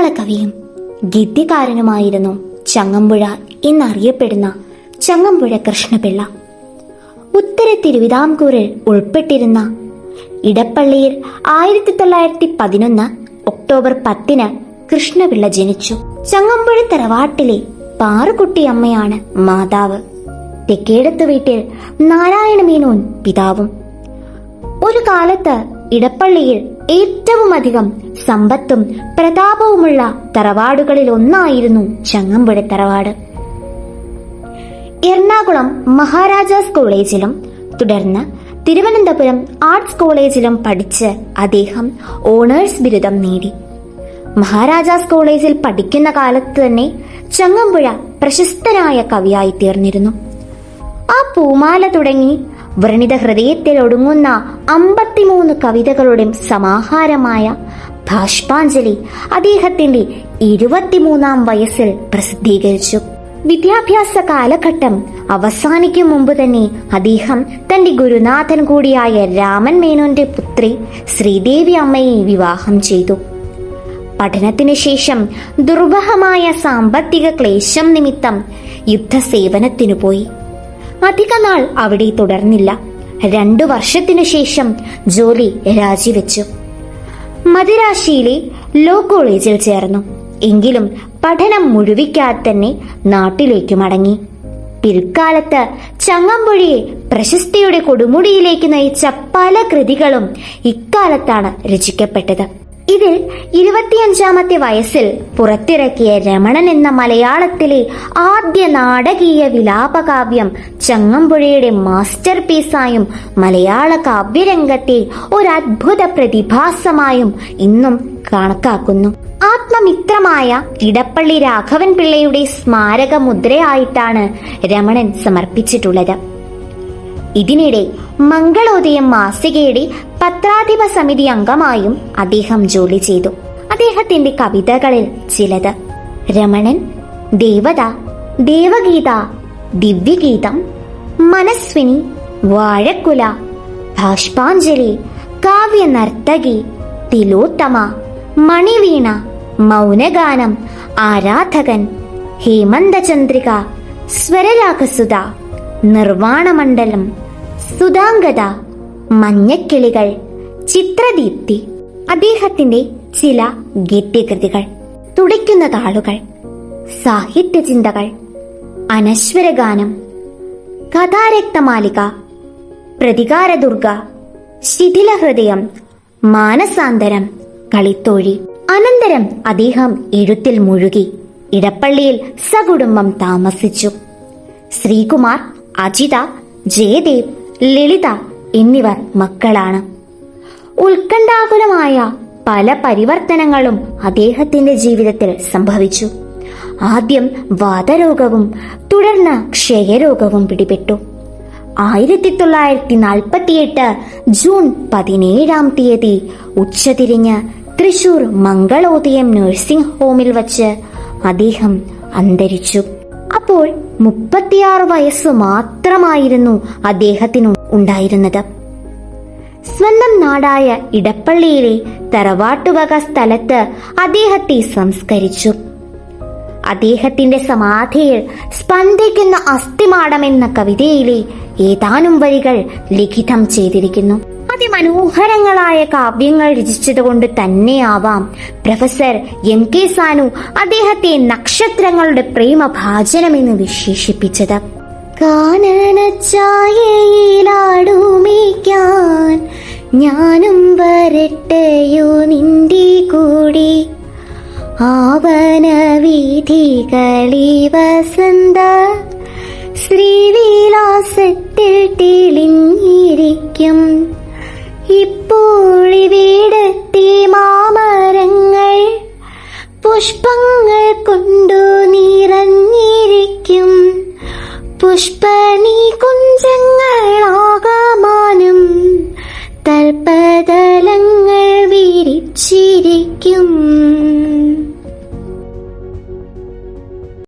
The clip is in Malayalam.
മലയാള കവിയും ഗദ്യകാരനുമായിരുന്നു ചങ്ങമ്പുഴ എന്നറിയപ്പെടുന്ന ചങ്ങമ്പുഴ കൃഷ്ണപിള്ള. ഉത്തര തിരുവിതാംകൂറിൽ ഉൾപ്പെട്ടിരുന്ന ഇടപ്പള്ളിയിൽ ആയിരത്തി തൊള്ളായിരത്തി പതിനൊന്ന് ഒക്ടോബർ പത്തിന് കൃഷ്ണപിള്ള ജനിച്ചു. ചങ്ങമ്പുഴ തറവാട്ടിലെ പാറുകുട്ടിയമ്മയാണ് മാതാവ്. തെക്കേടത്ത് വീട്ടിൽ നാരായണ മേനോൻ പിതാവും. ഒരു കാലത്ത് ഇടപ്പള്ളിയിൽ ഏറ്റവും അധികം സമ്പത്തും പ്രതാപവുമുള്ള തറവാടുകളിൽ ഒന്നായിരുന്നു ചങ്ങമ്പുഴ തറവാട്. എറണാകുളം മഹാരാജാസ് കോളേജിലും തുടർന്ന് തിരുവനന്തപുരം ആർട്സ് കോളേജിലും പഠിച്ച് അദ്ദേഹം ഓണേഴ്സ് ബിരുദം നേടി. മഹാരാജാസ് കോളേജിൽ പഠിക്കുന്ന കാലത്ത് തന്നെ ചങ്ങമ്പുഴ പ്രശസ്തനായ കവിയായി തീർന്നിരുന്നു. ആ പൂമാല തുടങ്ങി വ്രണിത ഹൃദയത്തിൽ ഒടുങ്ങുന്ന അമ്പത്തിമൂന്ന് കവിതകളുടെ സമാഹാരമായ ഭാഷ്പാഞ്ജലി അദ്ദേഹത്തിന്റെ ഇരുപത്തിമൂന്നാം വയസ്സിൽ പ്രസിദ്ധീകരിച്ചു. വിദ്യാഭ്യാസ കാലഘട്ടം അവസാനിക്കും മുമ്പ് തന്നെ അദ്ദേഹം തന്റെ ഗുരുനാഥൻ കൂടിയായ രാമൻ മേനോന്റെ പുത്രി ശ്രീദേവി അമ്മയെ വിവാഹം ചെയ്തു. പഠനത്തിനു ശേഷം ദുർബഹമായ സാമ്പത്തിക ക്ലേശം നിമിത്തം യുദ്ധസേവനത്തിനു പോയി. അധികനാൾ അവിടെ തുടർന്നില്ല. രണ്ടു വർഷത്തിനു ശേഷം ജോലി രാജിവെച്ചു. മദിരാശിയിലെ ലോ കോളേജിൽ ചേർന്നു. എങ്കിലും പഠനം മുഴുവിക്കാതെ തന്നെ നാട്ടിലേക്ക് മടങ്ങി. പിൽക്കാലത്ത് ചങ്ങമ്പുഴയെ പ്രശസ്തിയുടെ കൊടുമുടിയിലേക്ക് നയിച്ച പല കൃതികളും ഇക്കാലത്താണ് രചിക്കപ്പെട്ടത്. ഇതിൽ ഇരുപത്തിയഞ്ചാമത്തെ വയസ്സിൽ പുറത്തിറക്കിയ രമണൻ എന്ന മലയാളത്തിലെ ആദ്യ നാടകീയ വിലാപകാവ്യം ചങ്ങമ്പുഴയുടെ മാസ്റ്റർ പീസായും മലയാള കാവ്യരംഗത്തെ ഒരു അദ്ഭുത പ്രതിഭാസമായും ഇന്നും കണക്കാക്കുന്നു. ആത്മമിത്രമായ ഇടപ്പള്ളി രാഘവൻ പിള്ളയുടെ സ്മാരക മുദ്രയായിട്ടാണ് രമണൻ സമർപ്പിച്ചിട്ടുള്ളത്. ഇതിനിടെ മംഗളോദയം മാസികയുടെ പത്രാധിപ സമിതി അംഗമായും അദ്ദേഹം ജോലി ചെയ്തു. അദ്ദേഹത്തിന്റെ കവിതകളിൽ ചിലത് രമണൻ ദേവത ദേവഗീത ദിവ്യഗീതം മനസ്വിനി വാഴക്കുല ഭാഷ്പാഞ്ജലി കാവ്യ നർത്തകി തിലോത്തമ മണിവീണ മൗനഗാനം ആരാധകൻ ഹേമന്തചന്ദ്രിക സ്വരരാഗസുത നിർവാണമണ്ഡലം സുതാംഗത മഞ്ഞക്കിളികൾ ചിത്രദീപ്തി അദ്ദേഹത്തിന്റെ ചില ഗീത്യകൃതികൾ തുടിക്കുന്ന താളുകൾ സാഹിത്യചിന്തകൾ അനശ്വരഗാനം കഥാരക്തമാലിക പ്രതികാരദുർഗ ശിഥിലഹൃദയം മാനസാന്തരം കളിത്തോഴി. അനന്തരം അദ്ദേഹം എഴുത്തിൽ മുഴുകി ഇടപ്പള്ളിയിൽ സകുടുംബം താമസിച്ചു. ശ്രീകുമാർ അജിത ജയദേവ് ലളിത എന്നിവർ മക്കളാണ്. ഉത്കണ്ഠാകുലമായ പല പരിവർത്തനങ്ങളും അദ്ദേഹത്തിന്റെ ജീവിതത്തിൽ സംഭവിച്ചു. ആദ്യം വാതരോഗവും തുടർന്ന് ക്ഷയരോഗവും പിടിപെട്ടു. ആയിരത്തി തൊള്ളായിരത്തി നാൽപ്പത്തിയെട്ട് ജൂൺ പതിനേഴാം തീയതി ഉച്ചതിരിഞ്ഞ് തൃശൂർ മംഗളോദയം നഴ്സിംഗ് ഹോമിൽ വച്ച് അദ്ദേഹം അന്തരിച്ചു. അപ്പോൾ മുപ്പത്തിയാറ് വയസ്സ് മാത്രമായിരുന്നു അദ്ദേഹത്തിന് ഉണ്ടായിരുന്നത്. സ്വന്തം നാടായ ഇടപ്പള്ളിയിലെ തറവാട്ടുവക സ്ഥലത്ത് അദ്ദേഹത്തെ സംസ്കരിച്ചു. അദ്ദേഹത്തിന്റെ സമാധിയിൽ സ്പന്ദിക്കുന്ന അസ്ഥിമാടം എന്ന കവിതയിലെ ഏതാനും വരികൾ ലിഖിതം ചെയ്തിരിക്കുന്നു. അതിമനോഹരങ്ങളായ കാവ്യങ്ങൾ രചിച്ചതുകൊണ്ട് തന്നെയാവാം. പ്രൊഫസർ എം കെ സാനു അദ്ദേഹത്തെ നക്ഷത്രങ്ങളുടെ പ്രേമഭാജനമെന്ന് വിശേഷിപ്പിച്ചത്. കാനനച്ചായയിലാടുമേക്കാൻ ഞാനും വരട്ടെയോ നിന്റെ കൂടി? ആവന വീഥികളി വസന്ത ശ്രീവിലാസത്തിൽ പുഷ്പങ്ങൾ കൊണ്ടു നിറഞ്ഞിരിക്കും. പുഷ്പണി കുഞ്ചങ്ങളാകാം